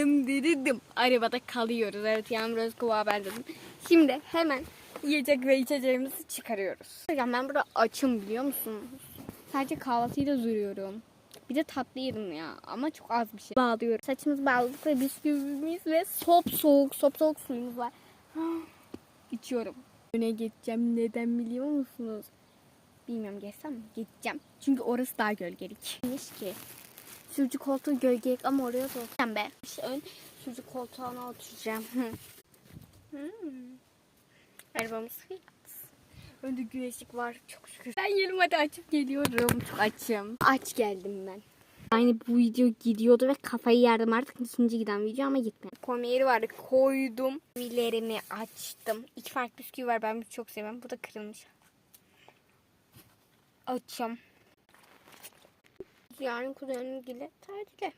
dım diridim. Arabada kalıyoruz. Evet Yağmur Özkova haber dedim. Şimdi hemen yiyecek ve içeceğimizi çıkarıyoruz. Hocam ben burada açım biliyor musunuz? Sadece kahvaltıyla duruyorum. Bir de tatlı yedim ya ama çok az bir şey. Bağlıyorum. Saçımızı bağladık ve bisküvimiz ve sop soğuk sop soğuk suyumuz var. İçiyorum. Öne geçeceğim. Neden biliyor musunuz? Bilmiyorum geçsem mi? Geçeceğim. Çünkü orası daha gölgelik. Demiş ki sürücü koltuğu gölgelik ama oraya da oturacağım be. İşte ön sürücü koltuğuna oturacağım. hmm. Arabamız fiyat. Önde güneşlik var çok şükür. Ben yerimi hadi açıp geliyorum. Çok açım. Aç geldim ben. Aynı bu video gidiyordu ve kafayı yerdim artık ikinci giden video ama gitmedi. Komeri vardı koydum. Bilerimi açtım. İki farklı bisküvi var ben bunu çok seviyorum. Bu da kırılmış. Açım. Yarın kuzenim ile tatile.